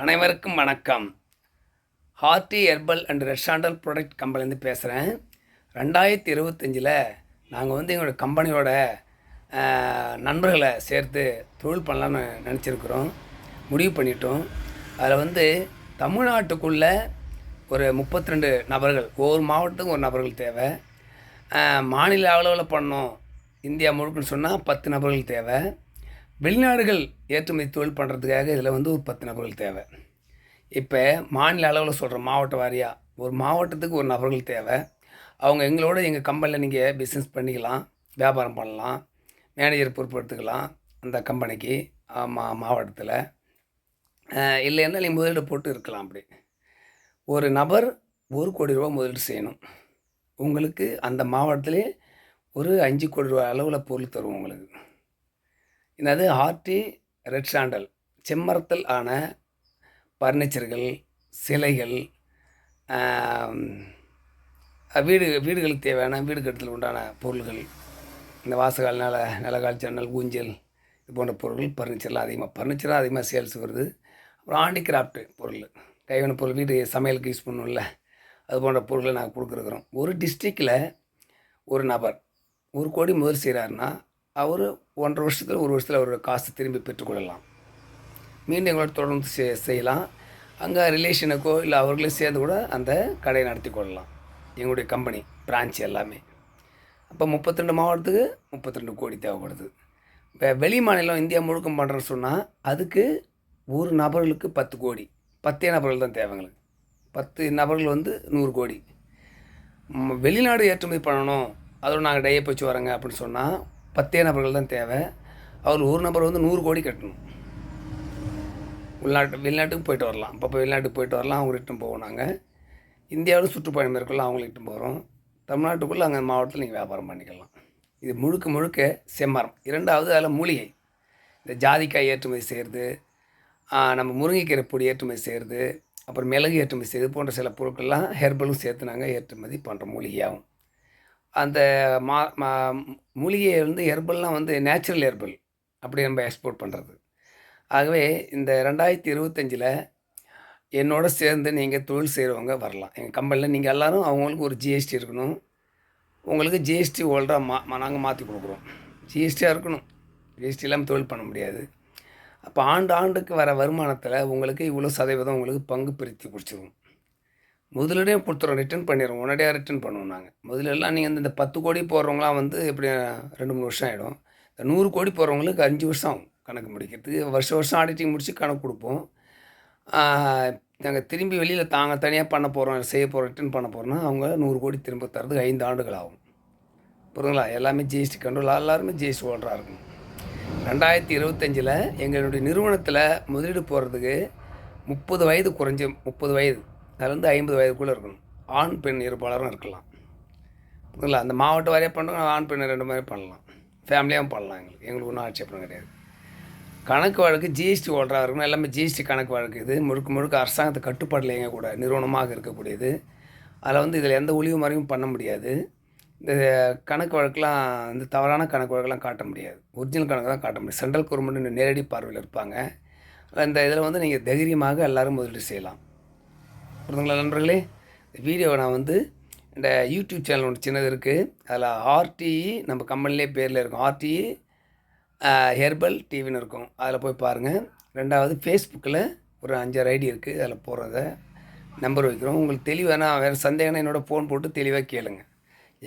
அனைவருக்கும் வணக்கம். Hardy herbal and ரெஸ்டாண்டல் ப்ராடக்ட் கம்பெனிலேருந்து பேசுகிறேன் ரெண்டாயிரத்தி இருபத்தஞ்சில் நாங்கள் வந்து எங்களோட கம்பெனியோட நண்பர்களை சேர்த்து தொழில் பண்ணலான்னு நினச்சிருக்கிறோம். முடிவு பண்ணிட்டோம். அதில் வந்து தமிழ்நாட்டுக்குள்ளே ஒரு முப்பத்தி ரெண்டு நபர்கள் ஒவ்வொரு மாவட்டத்துக்கும் ஒரு நபர்கள் தேவை. மாநில அளவில் பண்ணோம். இந்தியா முழுக்குன்னு சொன்னால் பத்து நபர்கள் தேவை. வெளிநாடுகள் ஏற்றுமதி தொழில் பண்ணுறதுக்காக இதில் வந்து ஒரு பத்து நபர்கள் தேவை. இப்போ மாநில அளவில் சொல்கிற மாவட்ட வாரியாக ஒரு மாவட்டத்துக்கு ஒரு நபர்கள் தேவை. அவங்க எங்களோட எங்கள் கம்பெனியில் நீங்கள் பிஸ்னஸ் பண்ணிக்கலாம் வியாபாரம் பண்ணலாம் மேனேஜர் பொறுப்படுத்துக்கலாம் அந்த கம்பெனிக்கு மா மாவட்டத்தில். இல்லைன்னா நீங்கள் முதலீடு போட்டு இருக்கலாம் அப்படி. ஒரு நபர் ஒரு கோடி ரூபா முதலீடு செய்யணும். உங்களுக்கு அந்த மாவட்டத்திலே ஒரு அஞ்சு கோடி ரூபா அளவில் பொருள் தருவோம் உங்களுக்கு. என்னது? ஆர்டி ரெட் சாண்டல் செம்மரத்தில் ஆன பர்னிச்சர்கள் சிலைகள் வீடு வீடுகளுக்கு தேவையான வீடு கட்டத்தில் உண்டான பொருள்கள் இந்த வாசகால் நில நிலகால் ஜன்னல் ஊஞ்சல் இது போன்ற பொருட்கள் பர்னிச்சர்லாம் அதிகமாக பர்னிச்சராக அதிகமாக சேல்ஸ் வருது. அப்புறம் ஹாண்டிகிராஃப்ட்டு பொருள் கைவினை பொருள் வீடு சமையலுக்கு யூஸ் பண்ணுவோம்ல அது போன்ற பொருட்களை நாங்கள் கொடுக்குறோம். ஒரு டிஸ்ட்ரிக்டில் ஒரு நபர் ஒரு கோடி முதல் செய்கிறாருன்னா அவர் ஒன்றரை வருஷத்தில் ஒரு வருஷத்தில் அவர் காசு திரும்பி பெற்றுக்கொள்ளலாம். மீண்டும் எங்களோட தொடர்ந்து செய்யலாம். அங்கே ரிலேஷனுக்கோ இல்லை அவர்களையும் சேர்ந்து கூட அந்த கடையை நடத்தி கொள்ளலாம். எங்களுடைய கம்பெனி பிரான்ச் எல்லாமே. அப்போ முப்பத்திரெண்டு மாவட்டத்துக்கு முப்பத்திரெண்டு கோடி தேவைப்படுது. இப்போ வெளி மாநிலம் இந்தியா முழுக்கம் பண்ணுறேன்னு சொன்னால் அதுக்கு ஒரு நபர்களுக்கு பத்து கோடி. பத்தே நபர்கள் தான் தேவைங்களுக்கு பத்து நபர்கள் வந்து நூறு கோடி. வெளிநாடு ஏற்றுமதி பண்ணணும். அதோட நாங்கள் டையை போச்சு வரோங்க அப்படின்னு சொன்னால் பத்தே நபர்கள் தான் தேவை. அவர் ஒரு நபர் வந்து நூறு கோடி கட்டணும். உள்நாட்டு வெளிநாட்டுக்கு போயிட்டு வரலாம். அப்பப்போ வெளிநாட்டுக்கு போயிட்டு வரலாம் அவங்க ரிட்டன் போவோம் நாங்கள் இந்தியாவில் சுற்றுப்பயணம் மேற்கொள்ள அவங்கள ரிட்டன் போகிறோம் தமிழ்நாட்டுக்குள்ளே அங்கே மாவட்டத்தில் நீங்கள் வியாபாரம் பண்ணிக்கலாம். இது முழுக்க முழுக்க செம்மரம். இரண்டாவது அதில் மூலிகை. இந்த ஜாதிக்காய் ஏற்றுமதி செய்கிறது நம்ம முருங்கைக்கீரை பொடி ஏற்றுமதி செய்கிறது அப்புறம் மிளகு ஏற்றுமதி செய்கிறது போன்ற சில பொருட்கள்லாம் ஹெர்பலும் சேர்த்து நாங்கள் ஏற்றுமதி பண்ணுறோம் மூலிகையாகும். அந்த மா மா மூலிகையை வந்து ஹெர்பல்லாம் வந்து நேச்சுரல் ஹெர்பல் அப்படி நம்ம எக்ஸ்போர்ட் பண்ணுறது ஆகவே இந்த ரெண்டாயிரத்தி இருபத்தஞ்சில் என்னோட சேர்ந்து நீங்கள் தொழில் செய்கிறவங்க வரலாம். எங்கள் கம்பெனியில் நீங்கள் எல்லாரும் அவங்களுக்கு ஒரு ஜிஎஸ்டி இருக்கணும். உங்களுக்கு ஜிஎஸ்டி ஹோல்டராக மா நாங்கள் மாற்றி கொடுக்குறோம். ஜிஎஸ்டியாக இருக்கணும். ஜிஎஸ்டி இல்லாமல் தொழில் பண்ண முடியாது. அப்போ ஆண்டு ஆண்டுக்கு வர வருமானத்தில் உங்களுக்கு இவ்வளோ சதவீதம் உங்களுக்கு பங்கு பிரித்து பிடிச்சிருவோம் முதலீடே கொடுத்துருவோம் ரிட்டர்ன் பண்ணிடுவோம் உடனடியாக ரிட்டர்ன் பண்ணுவோம் நாங்கள் முதலெல்லாம் நீங்கள் இந்த பத்து கோடி போடுறவங்களாம் வந்து எப்படி ரெண்டு மூணு வருஷம் ஆகிடும் இந்த நூறு கோடி போடுறவங்களுக்கு அஞ்சு வருஷம் ஆகும் கணக்கு முடிக்கிறதுக்கு. வருஷம் வருஷம் ஆடிட்டிங் முடித்து கணக்கு கொடுப்போம். நாங்கள் திரும்பி வெளியில் தாங்க தனியாக பண்ண போகிறோம் செய்ய போகிறோம் ரிட்டர்ன் பண்ண போகிறோம்னா அவங்க நூறு கோடி திரும்ப தரதுக்கு ஐந்து ஆண்டுகள் ஆகும். புரியுதுங்களா? எல்லாமே ஜிஎஸ்டி கண்ட்ரோல் எல்லாருமே ஜிஎஸ்டி ஹோல்டராக இருக்கும் ரெண்டாயிரத்தி இருபத்தஞ்சில் எங்களுடைய நிறுவனத்தில் முதலீடு போகிறதுக்கு முப்பது வயது குறைஞ்ச முப்பது வயது அதுலேருந்து ஐம்பது வயதுக்குள்ளே இருக்கணும். ஆண் பெண் இருப்பாளரும் இருக்கலாம். புரியுதுங்களா? அந்த மாவட்ட வாரியாக பண்ணுறோம் ஆண் பெண் ரெண்டு மாதிரி பண்ணலாம். ஃபேமிலியாகவும் பண்ணலாம் எங்களுக்கு. எங்களுக்கு ஒன்றும் ஆட்சேபணம் கிடையாது. கணக்கு வழக்கு ஜிஎஸ்டி ஓல்டராக இருக்கணும் எல்லாமே ஜிஎஸ்டி கணக்கு வழக்கு. இது முழுக்க முழுக்க அரசாங்கத்தை கட்டுப்பாட்டில் இயங்க கூட நிறுவனமாக இருக்கக்கூடியது. அதில் வந்து இதில் எந்த ஒளிவு மறையும் பண்ண முடியாது. இந்த கணக்கு வழக்கெலாம் இந்த தவறான கணக்கு வழக்கெல்லாம் காட்ட முடியாது. ஒரிஜினல் கணக்கு தான் காட்ட முடியும். சென்ட்ரல் கவர்மெண்ட் நேரடி பார்வையில் இருப்பாங்க. இந்த இதில் வந்து நீங்கள் தைரியமாக எல்லோரும் முதலீடு செய்யலாம். புரியுதுங்களா நண்பர்களே? இந்த வீடியோவை நான் வந்து இந்த யூடியூப் சேனல் ஒன்று சின்னது இருக்குது அதில் ஆர்டிஇ நம்ம கம்பெனிலே பேரில் இருக்கும். ஆர்டிஇ ஹெர்பல் டிவின்னு இருக்கும். அதில் போய் பாருங்கள் ரெண்டாவது ஃபேஸ்புக்கில் ஒரு அஞ்சாறு ஐடி இருக்குது அதில் போகிறத நம்பர் வைக்கிறோம். உங்களுக்கு தெளிவான வேறு சந்தேகம்னா என்னோட ஃபோன் போட்டு தெளிவாக கேளுங்க.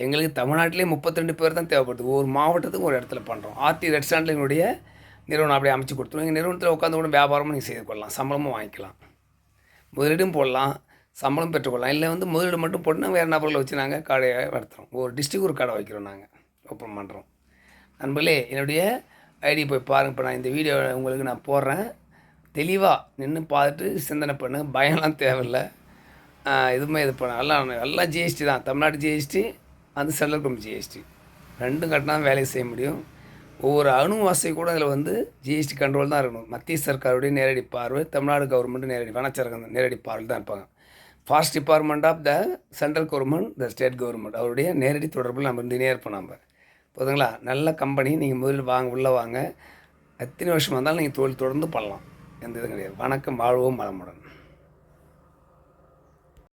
எங்களுக்கு தமிழ்நாட்டிலே முப்பத்திரெண்டு பேர் தான் தேவைப்படுது. ஒரு மாவட்டத்துக்கு ஒரு இடத்துல பண்ணுறோம் ஆர்டி ரெஸ்டாரண்ட்டில் எங்களுடைய நிறுவனம் அப்படியே அமைச்சு கொடுத்துருவோம். எங்கள் நிறுவனத்தில் உட்காந்து கூட வியாபாரமும் நீங்கள் செய்து கொள்ளலாம். சம்பளமும் வாங்கிக்கலாம். முதலீடும் போடலாம் சம்பளம் பெற்றுக்கொள்ளலாம் இல்லை வந்து முதலீடு மட்டும் போட்டுனா வேறு நபர்களை வச்சு நாங்கள் கடையை நடத்துகிறோம் ஒரு டிஸ்ட்ரிக் ஒரு கடை வைக்கிறோம் நாங்கள் ஓப்பன் பண்ணுறோம் நண்பர்களே என்னுடைய ஐடி போய் பாருங்கள் இப்போ நான் இந்த வீடியோ உங்களுக்கு நான் போடுறேன். தெளிவாக நின்று பார்த்துட்டு சிந்தனை பண்ணு. பயம்லாம் தேவையில்லை. எதுவுமே இது பண்ண எல்லாம் எல்லாம் ஜிஎஸ்டி தான். தமிழ்நாடு ஜிஎஸ்டி அந்த சென்ட்ரல் கவர்மெண்ட் ஜிஎஸ்டி ரெண்டும் கட்டினா வேலையை செய்ய முடியும். ஒவ்வொரு அணுவாசை கூட அதில் வந்து ஜிஎஸ்டி கண்ட்ரோல் தான் இருக்கணும். மத்திய சர்க்காருடைய நேரடி பார்வை தமிழ்நாடு கவர்மெண்ட் நேரடி வனச்சரகம் நேரடி பார்வை தான் இருப்பாங்க. Forest department of the central government the state government அவருடைய நேரடி தொடர்பில் நம்ம இருந்துனே இருப்போம் நம்ம போதுங்களா நல்ல கம்பெனி நீங்கள் முதலில் வாங்க உள்ளே வாங்க. எத்தனை வருஷமாக இருந்தாலும் நீங்கள் தொழில் தொடர்ந்து பண்ணலாம். எந்த இதுவும் கிடையாது. வணக்கம் வாழ்வோம் வளமுடன்